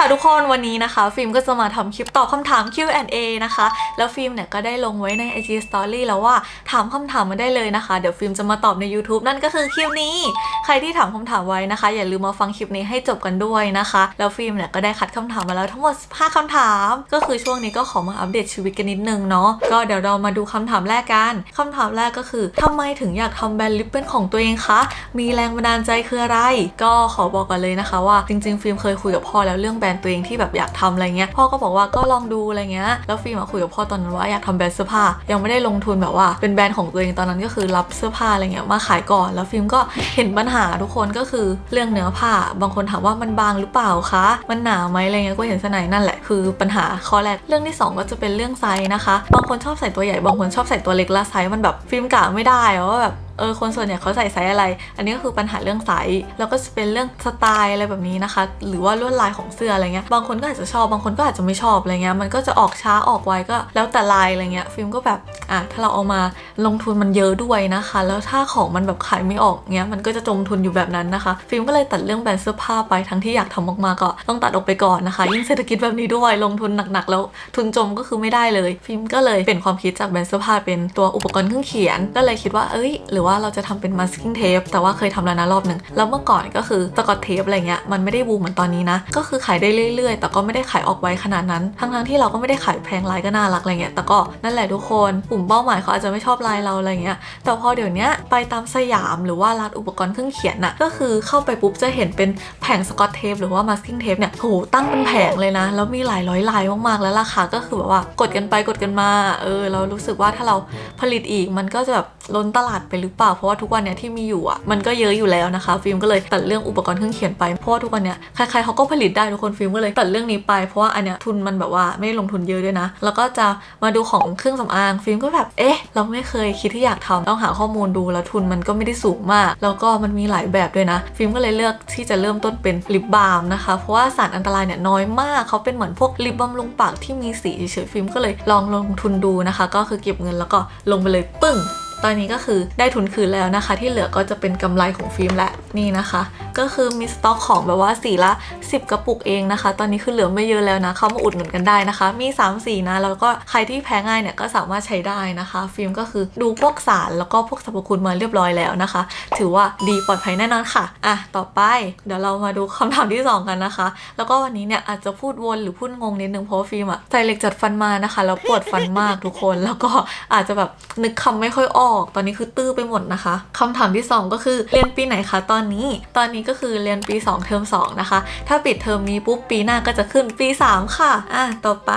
ค่ะทุกคนวันนี้นะคะ ฟิล์มก็จะมาทำคลิปตอบคำถาม Q&A นะคะ แล้วฟิล์มเนี่ยก็ได้ลงไว้ใน IG Story แล้วว่าถามคำถามมาได้เลยนะคะ เดี๋ยวฟิล์มจะมาตอบใน YouTube นั่นก็คือคลิปนี้ ใครที่ถามคำถามไว้นะคะ อย่าลืมมาฟังคลิปนี้ให้จบกันด้วยนะคะ แล้วฟิล์มเนี่ยก็ได้คัดคำถามมาแล้วทั้งหมด5คำถาม ก็คือช่วงนี้ก็ขอมาอัปเดตชีวิตกันนิดนึงเนาะก็เดี๋ยวเรามาดูคำถามแรกกันคำถามแรกก็คือทำไมถึงอยากทำแบรนด์ลิปเป็นของตัวเองคะมีแรงบันดาลใจคืออะไร ก็ขอบอกกันเลยนะคะ ว่าจริงๆฟิล์มเคยคุยกับพ่อแล้วเรื่องแบรนด์ตัวเองที่แบบอยากทำอะไรเงี้ยพ่อก็บอกว่าก็ลองดูอะไรเงี้ยแล้วฟิล์มคุยกับพ่อตอนนั้นว่าอยากทำแบรนด์เสื้อผ้ายังไม่ได้ลงทุนแบบว่าเป็นแบรนด์ของตัวเองตอนนั้นก็คือรับเสื้อผ้าอะไรเงี้ยมาขายก่อนแล้วฟิล์มก็เห็นปัญหาทุกคนก็คือเรื่องเนื้อผ้า บางคนถามว่ามันบางหรือเปล่าคะมันหนาไหมอะไรเงี้ยก็เห็นสนายนั่นแหละคือปัญหาข้อแรกเรื่องที่สองก็จะเป็นเรื่องไซส์นะคะ บางคนชอบใส่ตัวใหญ่บางคนชอบใส่ตัวเล็กล้วไซส์มันแบบฟิล์มกะไม่ได้อะว่าแบบ เออคนส่วนใหญ่เขาใส่ไซส์อะไร อันนี้ก็คือปัญหาเรื่องไซส์แล้วก็จะเป็นเรื่องสไตล์อะไรแบบนี้นะคะ หรือว่าลวดลายของเสื้ออะไรเงี้ยบางคนก็อาจจะชอบบางคนก็อาจจะไม่ชอบอะไรเงี้ยมันก็จะออกช้าออกไวก็แล้วแต่ลายอะไรเงี้ยฟิล์มก็แบบอะถ้าเราเอามาลงทุนมันเยอะด้วยนะคะ แล้วถ้าของมันแบบขายไม่ออกเงี้ยมันก็จะจมทุนอยู่แบบนั้นนะคะ ฟิล์มก็เลยตัดเรื่องแบรนด์เสื้อผ้าไปทั้งที่อยากทำมากๆก็ต้องตัดออกไปก่อนนะคะ ยิ่งเศรษฐกิจแบบนี้ด้วยลงทุนหนักๆ แล้วทุนจมก็คือไม่ได้เลย ฟิล์มก็เลยเปลี่ยนความคิดจากแบรนด์เสื้อผ้าเป็นตัวอุปกรณ์เครื่องเขียนก็เลยคิดว่าเอ้ยหรือว่าเราจะทำเป็น masking tape แต่ว่าเคยทำแล้วนะรอบหนึ่งแล้วเมื่อก่อนก็คือสกอตเทปอะไรเงี้ยมันไม่ได้บูมเหมือนตอนนี้นะ ก็คือขายได้เรื่อยๆ แต่ก็ไม่ได้ขายออกไวขนาดนั้น ทั้งๆที่เราก็ไม่ได้ขายแพงลายก็น่ารักอะไรเงี้ยแต่ก็นั่นแหละทุกคนกลุ่มเป้าหมายเขาอาจจะไม่ชอบลายเราอะไรเงี้ยแต่พอเดี๋ยวนี้ไปตามสยามหรือว่าร้านอุปกรณ์เครื่องเขียนน่ะก็คือเข้าไปปุ๊บจะเห็นเป็นแผงสกอตเทปหรือว่า masking tape เนี่ยโหตั้งเป็นแผงเลยนะ แล้วมีหลายร้อยลายมากๆแล้วราคาก็คือแบบว่ากดกันไปกดกันมาเออเรารู้สึกว่าถ้าเราผลิตอีกมันก็จะแบบล้นตลาดไปหรือเปล่า เพราะว่าทุกวันเนี้ยที่มีอยู่อะมันก็เยอะอยู่แล้วนะคะ ฟิล์มก็เลยตัดเรื่องอุปกรณ์เครื่องเขียนไปเพราะว่าทุกวันเนี้ยใครๆเขาก็ผลิตได้ทุกคนฟิล์มก็เลยตัดเรื่องนี้ไปเพราะว่าอันเนี้ยทุนมันแบบว่าไม่ลงทุนเยอะด้วยนะ แล้วก็จะมาดูของเครื่องสำอางฟิล์มก็แบบเอ๊ะ เราไม่เคยคิดที่อยากทำต้องหาข้อมูลดูแล้วทุนมันก็ไม่ได้สูงมาก แล้วก็มันมีหลายแบบด้วยนะ ฟิล์มก็เลยเลือกที่จะเริ่มต้นเป็นลิปบาล์มนะคะ เพราะว่าสารอันตรายเนี่ยน้อยมากเขาเป็นเหมือนพวกลิปบำรุงปากที่มีสีเฉยๆฟิล์มก็เลยลองลงทุนดูนะคะ ก็คือเก็บเงินแล้วก็ลงไปเลยปึ้ง ตอนนี้ก็คือได้ทุนคืนแล้วนะคะ ที่เหลือก็จะเป็นกำไรของฟิล์มและนี่นะคะ ก็คือมีสต็อกของแบบว่าสีละ 10 กระปุกเองนะคะ ตอนนี้คือเหลือไม่เยอะแล้วนะ เข้ามาอุดหนุนกันได้นะคะ มี 3 สีนะ แล้วก็ใครที่แพ้ง่ายเนี่ยก็สามารถใช้ได้นะคะ ฟิล์มก็คือดูพวกสารแล้วก็พวกสรรพคุณมาเรียบร้อยแล้วนะคะ ถือว่าดีปลอดภัยแน่นอนค่ะอะต่อไป เดี๋ยวเรามาดูคำถามที่ 2 กันนะคะ แล้วก็วันนี้เนี่ยอาจจะพูดวนหรือพูดงงนิดนึงเพราะฟิล์มอะใส่เหล็กจัดฟันมานะคะแล้วปวดฟันมากทุกคน แล้วก็อาจจะแบบนึกคำไม่ค่อยออกตอนนี้คือตื้อไปหมดนะคะคำถามที่ 2 ก็คือเรียนปีไหนคะตอนนี้ ตอนนี้ก็คือเรียนปี 2 เทอม2นะคะ ถ้าปิดเทอมนี้ปุ๊บปีหน้าก็จะขึ้นปี 3 ค่ะ อะ ต่อไป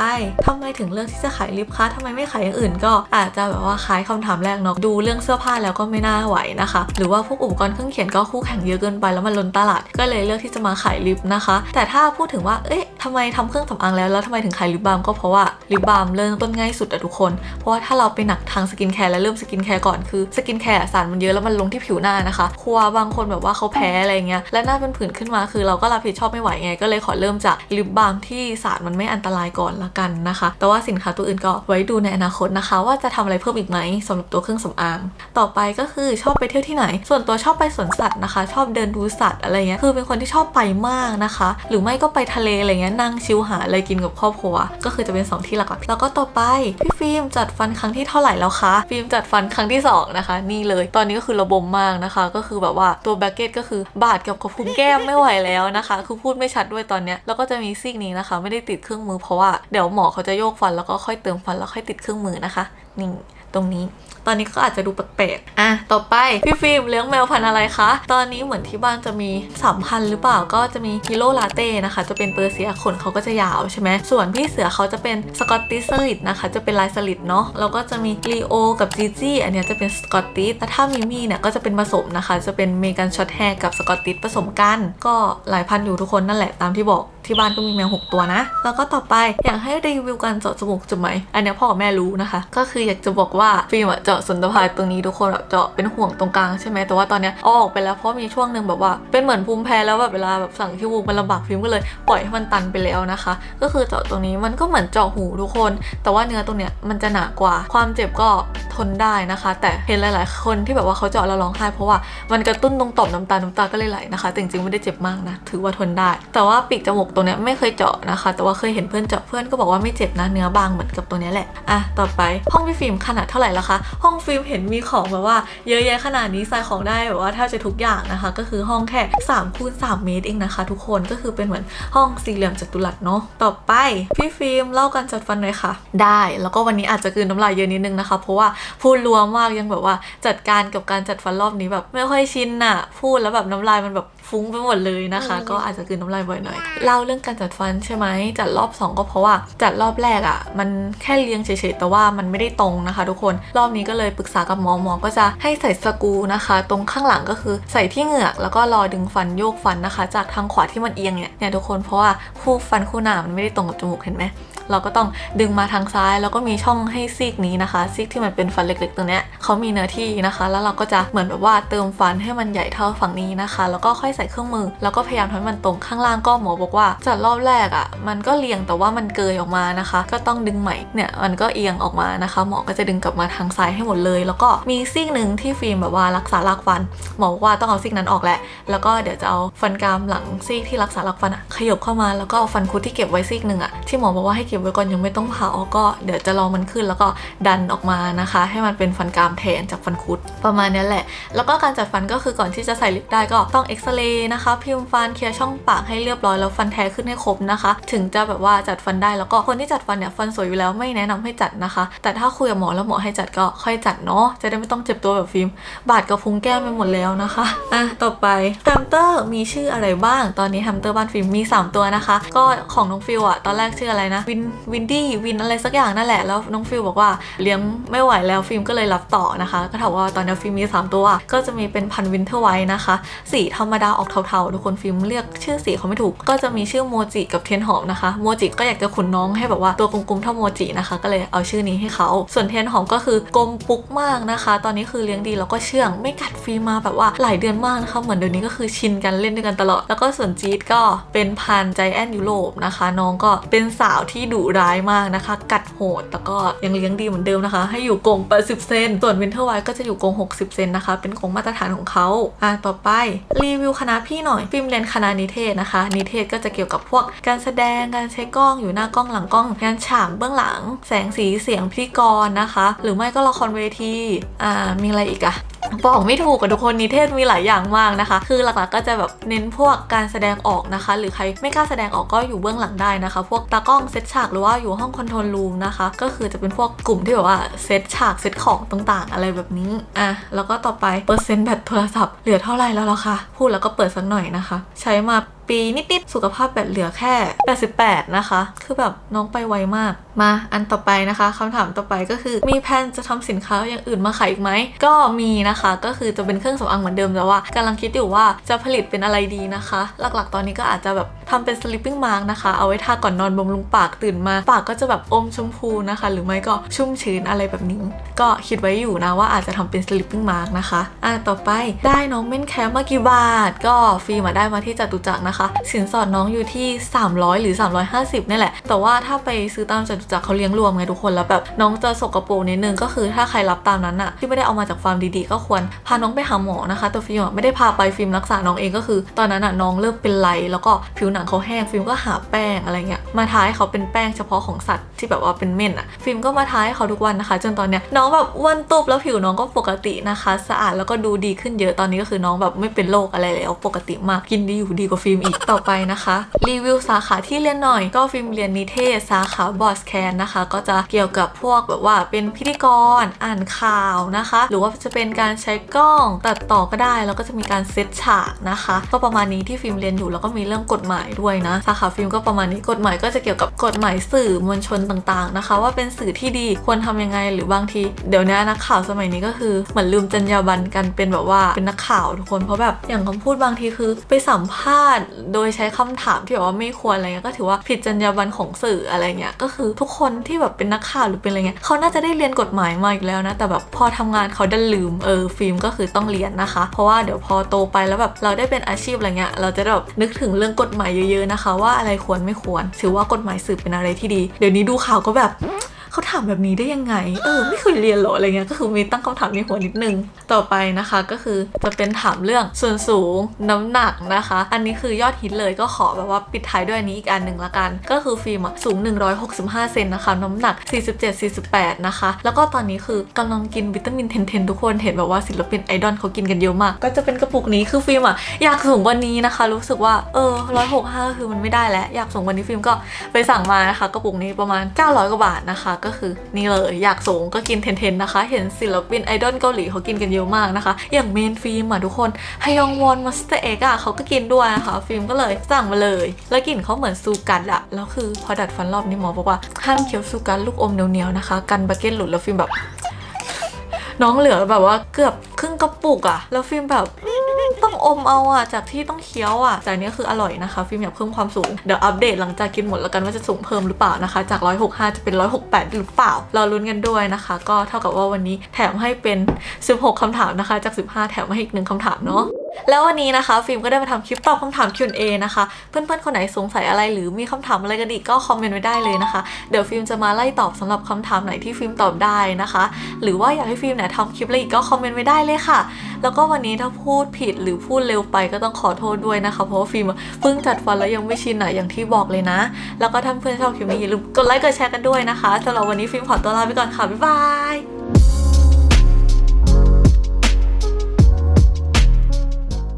ทำไมถึงเลือกที่จะขายลิปคะทำไมไม่ขายอย่างอื่น ก็อาจจะแบบว่าคล้ายคำถามแรกเนาะดูเรื่องเสื้อผ้าแล้วก็ไม่น่าไหวนะคะ หรือว่าพวกอุปกรณ์เครื่องเขียนก็คู่แข่งเยอะเกินไปแล้วมันล้นตลาด ก็เลยเลือกที่จะมาขายลิปนะคะ แต่ถ้าพูดถึงว่าเอ๊ะทำไมทำเครื่องสำอางแล้วแล้วทำไมถึงขายลิปบาล์มก็เพราะว่าลิปบาล์มเริ่มต้นง่ายสุดอะทุกคน เพราะว่าถ้าเราไปหนักทางสกินแคร์และเริ่มสกินแคร์ก่อนคือสกินแคร์สารมันเยอะแล้วมันลงที่ผิวหน้านะคะครัวบางคนแบบว่าเขาแพ้อะไรเงี้ยและหน้าเป็นผื่นขึ้นมาคือเราก็รับผิดชอบไม่ไหวไง ก็เลยขอเริ่มจากลิปบาล์มที่สารมันไม่อันตรายก่อนละกันนะคะ แต่ว่าสินค้าตัวอื่นก็ไว้ดูในอนาคตนะคะ ว่าจะทำอะไรเพิ่มอีกไหมสำหรับตัวเครื่องสำอาง ต่อไปก็คือชอบไปเที่ยวที่ไหน ส่วนตัวชอบไปสวนสัตว์นะคะ ชอบเดินดูสัตว์อะไรเงี้ยคือเป็นคนที่ชอบไปมากนะคะ หรือไม่ก็ไปทะเลอะไรเงี้ยนั่งชิลหาอะไรกินกับครอบครัว ก็คือจะเป็นสองที่หลักๆแล้วก็ต่อไปพี่ฟิล์มจัดฟันครั้งที่เท่าไหร่แล้วคะฟิล์มจัดฟันครั้งที่สองนะคะนี่เลย ตอนนี้ก็คือระบมมากนะคะ ก็คือแบบว่าตัวแบกเก็ตก็คือบาดกับกระพุ้งแก้มไม่ไหวแล้วนะคะ คือพูดไม่ชัดด้วยตอนเนี้ยแล้วก็จะมีซีกนี้นะคะ ไม่ได้ติดเครื่องมือเพราะว่าเดี๋ยวหมอเขาจะโยกฟันแล้วก็ค่อยเติมฟันแล้วค่อยติดเครื่องมือนะคะนี่ตรงนี้ อนนี้ก็อาจจะดูแปลกๆอะต่อไปพี่ฟิล์มเลี้ยงแมวพันธุ์อะไรคะ ตอนนี้เหมือนที่บ้านจะมีสามพันหรือเปล่าก็จะมีฮิโรลาเต้นะคะ จะเป็นเปอร์เซียขนเขาก็จะยาวใช่ไหมส่วนพี่เสือเขาจะเป็นสกอตติชสลิดนะคะ จะเป็นลายสลิดเนาะแล้วก็จะมีลีโอกับจีจี้อันเนี้ยจะเป็นสกอตติชแต่ถ้ามิมี่เนี่ยก็จะเป็นผสมนะคะ จะเป็นเมกันช็อตแฮร์กับสกอตติชผสมกัน ก็หลายพันอยู่ทุกคนนั่นแหละตามที่บอกที่บ้านก็มีแมว 6 ตัวนะ แล้วก็ต่อไปอยากให้รีวิวการเจาะจมูกจุดไหม อันนี้พ่อกับแม่รู้นะคะ ก็คืออยากจะบอกว่าฟิล์มอะเจาะสันตะพายตรงนี้ทุกคนแบบเจาะเป็นห่วงตรงกลางใช่ไหมแต่ว่าตอนนี้เอาออกไปแล้วเพราะมีช่วงหนึ่งแบบว่า เป็นเหมือนภูมิแพ้แล้วแบบเวลาแบบสั่งที่มูกมันลำบากฟิล์มก็เลยปล่อยให้มันตันไปแล้วนะคะ ก็คือเจาะตรงนี้มันก็เหมือนเจาะหูทุกคน แต่ว่าเนื้อตรงเนี้ยมันจะหนากว่า ความเจ็บก็ทนได้นะคะ แต่เห็นหลาย ๆ คนที่แบบว่าเขาเจาะแล้วร้องไห้เพราะว่ามันกระตุ้นตรงต่อมน้ำตา น้ำตาก็เลยไหลนะคะ แต่จริงๆไม่ได้เจ็บมากนะ ถือว่าทนได้ แต่ว่าปีกจมูกตรงเนี้ยไม่เคยเจาะนะคะ แต่ว่าเคยเห็นเพื่อนเจาะเพื่อนก็บอกว่าไม่เจ็บนะเนื้อบางเหมือนกับตัวเนี้ยแหละอะต่อไปห้องพี่ฟิล์มขนาดเท่าไหร่ละคะ ห้องฟิล์มเห็นมีของแบบว่าเยอะแยะขนาดนี้ใส่ของได้แบบว่าแทบจะทุกอย่างนะคะ ก็คือห้องแค่3คูณ3เมตรเองนะคะ ทุกคนก็คือเป็นเหมือนห้องสี่เหลี่ยมจัตุรัสเนาะต่อไปพี่ฟิล์มเล่าการจัดฟันหน่อยค่ะ ได้แล้วก็วันนี้อาจจะคืนน้ำลายเยอะนิดนึงนะคะ เพราะว่าพูดรวมมากยังแบบว่าจัดการกับการจัดฟันรอบนี้แบบไม่ค่อยชินน่ะ พูดแล้วแบบน้ำลายมันแบบฟุ้งไปหมดเลยนะคะ ก็อาจจะคืนน้ำลายบ่อยหน่อยเล่าเรื่องการจัดฟันใช่ไหมจัดรอบสองก็เพราะว่าจัดรอบแรกอะ่ะ มันแค่เรียงเฉยๆแต่ว่ามันไม่ได้ตรงนะคะ ทุกคนรอบนี้ก็เลยปรึกษากับหมอหมอก็จะให้ใส่สกูนะคะ ตรงข้างหลังก็คือใส่ที่เหงือกแล้วก็รอดึงฟันโยกฟันนะคะ จากทางขวาที่มันเอียงเนี่ยเนี่ยทุกคนเพราะว่าคู่ฟันคู่หน้ามันไม่ได้ตรงกับจมูกเห็นไหมเราก็ต้องดึงมาทางซ้าย แล้วก็มีช่องให้ซีกนี้นะคะ ซีกที่มันเป็นฟันเล็กๆตรงเนี้ยเขามีเนื้อที่นะคะ แล้วเราก็จะเหมือนแบบว่าเติมฟันให้มันใหญ่เท่าฝั่งนี้นะคะ แล้วก็ค่อยใส่เครื่องมือ แล้วก็พยายามทำให้มันตรงข้างล่างก็หมอบอกว่าจัดรอบแรกอะ่ะ มันก็เรียงแต่ว่ามันเกยออกมานะคะ ก็ต้องดึงใหม่เนี่ยมันก็เอียงออกมานะคะ หมอก็จะดึงกลับมาทางซ้ายให้หมดเลย แล้วก็มีซีกหนึ่งที่ฟิล์มแบบว่ารักษารากฟัน หมอบอกว่าต้องเอาซีกนั้นออกแหละ แล้วก็เดี๋ยวจะเอาฟันกรามหลังซีกที่รักษารากฟันอะขยบเข้ามาแล้วก็เอาฟันคุดที่เก็บไว้ซีกหนึ่งอะที่หมอบอกว่าให้เก็บไว้ก่อนยังไม่ต้องผ่าออกก็เดี๋ยวจะรอมันขึ้นแล้วก็ดันออกมานะคะ ให้มันเป็นฟันกรามแทนจากฟันคุดประมาณนี้แหละ แล้วก็การจัดฟันก็คือก่อนที่จะใส่ลิปได้ก็ต้องเอ็กซเรย์นะคะ พิมพ์ฟันเคลียร์ช่องปากให้เรียบร้อยแล้วฟันแท้ขึ้นให้ครบนะคะ ถึงจะแบบว่าจัดฟันได้แล้วก็คนที่จัดฟันเนี่ยฟันสวยอยู่แล้วไม่แนะนำให้จัดนะคะ แต่ถ้าคุยกับหมอแล้วหมอให้จัดก็ค่อยจัดเนาะจะได้ไม่ต้องเจ็บตัวแบบฟิล์มบาดกับพุงแก้มไปหมดแล้วนะคะอะต่อไปแฮมเตอร์มีชื่ออะไรบ้าง ตอนนี้แฮมเตอร์บ้านฟิล์มมี 3 ตัวนะคะ ก็ของน้องฟิลอะตอนแรกชื่ออะไรนะวินวินดี้วินอะไรสักอย่างนั่นแหละแล้วน้องฟิลบอกว่าเลี้ยงไม่ไหวแล้วฟิล์มก็เลยรับต่อนะคะ ก็ถามว่าตอนนี้ฟิล์มมี 3 ตัว ก็จะมีเป็นพันวินเทอร์ไวท์นะคะ สีธรรมดาออกเทาๆทุกคนฟิล์มเรียกชื่อสีเขาไม่ถูก ก็จะมีชื่อโมจิกับเทียนหอมนะคะ โมจิก็อยากจะขุนน้องให้แบบว่าตัวกลมๆเท่าโมจินะคะ ก็เลยเอาชื่อนี้ให้เขา ส่วนเทียนหอมก็คือกลมปุกมากนะคะ ตอนนี้คือเลี้ยงดีแล้วก็เชื่องไม่กัดฟิล์มาแบบว่าหลายเดือนมากนะคะ เหมือนเดี๋ยวนี้ก็คือชินกันเล่นด้วยกันตลอด แล้วก็ส่วนจี๊ดก็เป็นพันใจแอนยุโรปนะคะ น้องก็เป็นสาวที่ดุร้ายมากนะคะ กัดโหดแต่ก็ยังเลี้ยงดีเหมือนเดิมนะคะ ให้อยู่กรง80เซนส่วนวินเทอร์ไวท์ก็จะอยู่กรง60เซนนะคะ เป็นกงมาตรฐานของเขาอะต่อไปรีวิวคณะพี่หน่อยฟิล์มเรียนคณะนิเทศนะคะ นิเทศก็จะเกี่ยวกับพวกการแสดงการใช้กล้องอยู่หน้ากล้องหลังกล้อง งานฉากเบื้องหลัง แสงสีเสียงพิธีกรนะคะ หรือไม่ก็ละครเวทีอ่ามีอะไรอีกอะบอกไม่ถูกกับทุกคนนิเทศมีหลายอย่างมากนะคะ คือหลักๆก็จะแบบเน้นพวกการแสดงออกนะคะ หรือใครไม่กล้าแสดงออกก็อยู่เบื้องหลังได้นะคะ พวกตากล้องเซตฉากหรือว่าอยู่ห้องคอนโทรลรูมนะคะ ก็คือจะเป็นพวกกลุ่มที่แบบว่าเซตฉากเซตของต่างๆ อะไรแบบนี้อะแล้วก็ต่อไปเปอร์เซ็นต์แบตโทรศัพท์เหลือเท่าไหร่แล้วล่ะคะพูดแล้วก็เปิดสักหน่อยนะคะ ใช้มา ปี นิด ๆ สุขภาพแบตเหลือแค่ 88 นะคะ คือแบบน้องไปไวมาก มาอันต่อไปนะคะคำถามต่อไปก็คือมีแผนจะทำสินค้าอย่างอื่นมาขายอีกไหม ก็มีนะคะก็คือจะเป็นเครื่องสำอางเหมือนเดิมแต่ว่ากำลังคิดอยู่ว่าจะผลิตเป็นอะไรดีนะคะ หลัก ๆ ตอนนี้ก็อาจจะแบบทำเป็น sleeping mask นะคะ เอาไว้ทาก่อนนอนบำรุงปากตื่นมา ปากก็จะแบบอมชมพูนะคะ หรือไม่ก็ชุ่มชื้นอะไรแบบนี้ ก็คิดไว้อยู่นะว่าอาจจะทำเป็น sleeping mask นะคะ อะต่อไปได้น้องเม่นแคมมากี่บาท ก็ฟรีมาได้มาที่จตุจักรนะคะสินสอดน้องอยู่ที่ 300 หรือ 350นี่แหละ แต่ว่าถ้าไปซื้อตามจตุจักรเขาเลี้ยงรวมไงทุกคนแล้วแบบน้องจะสกรปรกนิดนึงก็คือถ้าใครรับตามนั้นอะที่ไม่ได้เอามาจากฟาร์มดีๆ ก็ควรพาน้องไปหาหมอนะคะแต่ฟิล์มอะไม่ได้พาไปฟิล์มรักษาน้องเองก็คือ ตอนนั้นอะน้องเริ่มเป็นไรแล้วก็ผิวหนังเขาแห้งฟิล์มก็หาแป้งอะไรเงี้ยมาทาให้เขาเป็นแป้งเฉพาะของสัตว์ที่แบบว่าเป็นเม่นอะฟิล์มก็มาทาให้เขาทุกวันนะคะ จนตอนเนี้ยน้องแบบอ้วนตุบแล้วผิวน้องก็ปกตินะคะ สะอาดแล้วก็ดูดีขึ้นเยอะตอนนี้ก็คือน้องแบบไม่เป็นโรคอะไรแล้วปกติมากกินดีอยู่ดีกว่าฟิล์มอีกต่อไปนะคะ รีวิวสาขาที่เรียนหน่อยก็ฟิล์มเรียนนิเทศสาขาบอสแคนนะคะ ก็จะเกี่ยวกับพวกแบบว่าเป็นพิธีกรอ่านข่าวนะคะ หรือว่าจะเป็นการใช้กล้องตัดต่อก็ได้ แล้วก็จะมีการเซตฉากนะคะ ก็ประมาณนี้ที่ฟิล์มเรียนอยู่แล้วก็มีเรื่องกฎหมายด้วยนะสาขาฟิล์มก็ประมาณนี้กฎหมายก็จะเกี่ยวกับกฎหมายสื่อมวลชนต่างๆนะคะ ว่าเป็นสื่อที่ดีควรทำยังไงหรือบางทีเดี๋ยวนี้นักข่าวสมัยนี้ก็คือเหมือนลืมจรรยาบรรณกันเป็นแบบว่าเป็นนักข่าวทุกคนเพราะแบบอย่างคำพูดบางทีคือไปสัมภาษณ์โดยใช้คำถามที่แบบว่าไม่ควรอะไรเงี้ยก็ถือว่าผิดจรรยาบรรณของสื่ออะไรเงี้ยก็คือทุกคนที่แบบเป็นนักข่าวหรือเป็นอะไรเงี้ยเขาน่าจะได้เรียนกฎหมายมาอีกแล้วนะ แต่แบบพอทำงานเขาดันลืมเออฟิล์มก็คือต้องเรียนนะคะ เพราะว่าเดี๋ยวพอโตไปแล้วแบบเราได้เป็นอาชีพอะไรเงี้ยเราจะแบบนึกถึงเรื่องกฎหมายเยอะๆนะคะ ว่าอะไรควรไม่ควร ถือว่ากฎหมายสื่อเป็นอะไรที่ดี เดี๋ยวนี้ดูข่าวก็แบบ เขาถามแบบนี้ได้ยังไง เออ ไม่เคยเรียนหรออะไรเงี้ย ก็คือมีตั้งคำถามในหัวนิดนึง ต่อไปนะคะก็คือจะเป็นถามเรื่องส่วนสูงน้ำหนักนะคะ อันนี้คือยอดฮิตเลยก็ขอแบบว่าปิดท้ายด้วยอันนี้อีกอันหนึ่งละกัน ก็คือฟิล์มอะสูง 165 เซนนะคะ น้ำหนัก 47-48 นะคะ แล้วก็ตอนนี้คือกำลังกินวิตามินเทนเทนทุกคนเห็นแบบว่าศิลปินไอดอลเขากินกันเยอะมาก ก็จะเป็นกระปุกนี้คือฟิล์มอะอยากสูงกว่านี้นะคะ รู้สึกว่าเออ165คือมันไม่ได้แล้วอยากสูงกว่านี้ฟิล์มก็ไปสั่งมานะคะกระปุกนี้ประมาณ900กว่าบาทนะคะก็็คือนี่เลยอยากสูงก็กินเทนเทนนะคะ เห็นศิลปินไอดอลเกาหลีเขากินกันเยอะมากนะคะ อย่างเมนฟิล์มอะทุกคนฮยองวอนมาสเตอร์เอ็กอะเขาก็กินด้วยนะคะฟิล์มก็เลยสั่งมาเลย แล้วกลิ่นเขาเหมือนซูกัดอะแล้วคือพอดัดฟันรอบนี้หมอบอกว่าห้ามเคี้ยวซูกัดลูกอมเหนียวๆนะคะ กันบักเก็ตหลุดแล้วฟิล์มแบบ น้องเหลือแบบว่าเกือบครึ่งกระปุกอะแล้วฟิล์มแบบ ต้องอมเอาอะจากที่ต้องเคี้ยวอะแต่นี้คืออร่อยนะคะฟิล์มอยากเพิ่มความสูง เดี๋ยวอัปเดตหลังจากกินหมดแล้วกันว่าจะสูงเพิ่มหรือเปล่านะคะ จาก 165 จะเป็น 168 หรือเปล่า เราลุ้นกันด้วยนะคะ ก็เท่ากับว่าวันนี้แถมให้เป็น 16คำถามนะคะ จาก 15 แถมมาให้อีกหนึ่งคำถามเนาะ แล้ววันนี้นะคะ ฟิล์มก็ได้มาทำคลิปตอบคำถาม Q&A นะคะ เพื่อนๆ คนไหนสงสัยอะไรหรือมีคำถามอะไรกันอีกก็คอมเมนต์ไว้ได้เลยนะคะ เดี๋ยวฟิล์มจะมาไล่ตอบสำหรับคำถามไหนที่ฟิล์มตอบได้นะคะ หรือว่าอยากให้ฟิล์มเนี่ยทำคลิปอะไรอีกก็คอมเมนต์ไว้ได้เลยค่ะ แล้วก็วันนี้ถ้าพูดผิดหรือพูดเร็วไปก็ต้องขอโทษด้วยนะคะ เพราะว่าฟิล์มเพิ่งจัดฟันแล้วยังไม่ชินอะอย่างที่บอกเลยนะ แล้วก็ถ้าเพื่อนชอบคลิปนี้อย่าลืมกดไลค์กดแชร์กันด้วยนะคะสำหรับวันนี้ฟิล์มขอตัวลาไปก่อนค่ะบ๊ายบาย